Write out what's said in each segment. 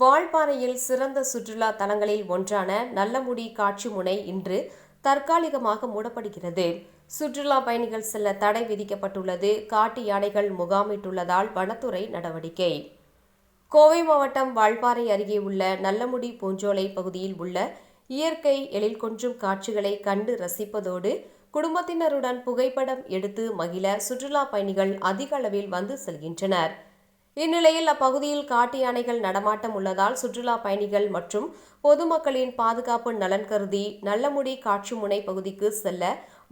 வால்பாறையில் சிறந்த சுற்றுலா தலங்களில் ஒன்றான நல்லமுடி காட்சி முனை இன்று தற்காலிகமாக மூடப்படுகிறது. சுற்றுலா பயணிகள் செல்ல தடை விதிக்கப்பட்டுள்ளது. காட்டு யானைகள் முகாமிட்டுள்ளதால் வனத்துறை நடவடிக்கை. கோவை மாவட்டம் வால்பாறை அருகே உள்ள நல்லமுடி பூஞ்சோலை பகுதியில் உள்ள இயற்கை எழில் கொஞ்சும் காட்சிகளை கண்டு ரசிப்பதோடு குடும்பத்தினருடன் புகைப்படம் எடுத்து மகிழ சுற்றுலா பயணிகள் அதிக அளவில் வந்து செல்கின்றனர். இந்நிலையில் அப்பகுதியில் காட்டு யானைகள் நடமாட்டம் உள்ளதால் சுற்றுலா பயணிகள் மற்றும் பொதுமக்களின் பாதுகாப்பு நலன் கருதி நல்லமுடி காட்சி முனை பகுதிக்கு செல்ல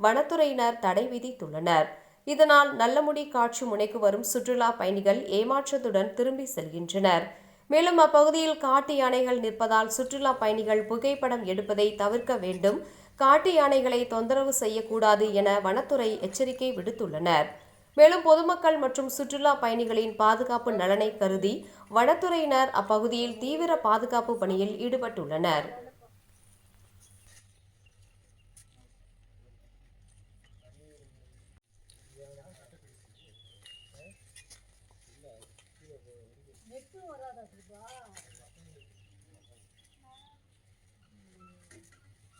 வனத்துறையினர் தடை விதித்துள்ளனர். இதனால் நல்லமுடி காட்சி முனைக்கு வரும் சுற்றுலா பயணிகள் ஏமாற்றத்துடன் திரும்பி செல்கின்றனர். மேலும் அப்பகுதியில் காட்டு யானைகள் நிற்பதால் சுற்றுலா பயணிகள் புகைப்படம் எடுப்பதை தவிர்க்க வேண்டும். காட்டு யானைகளை தொந்தரவு செய்யக்கூடாது என வனத்துறை எச்சரிக்கை விடுத்துள்ளனர். மேலும் பொதுமக்கள் மற்றும் சுற்றுலா பயணிகளின் பாதுகாப்பு நலனை கருதி வனத்துறையினர் அப்பகுதியில் தீவிர பாதுகாப்பு பணியில் ஈடுபட்டுள்ளனர்.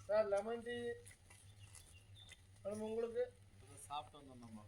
சார் லெமன் டீ உங்களுக்கு? சாப்பிட்டு வந்தோம் நம்ம.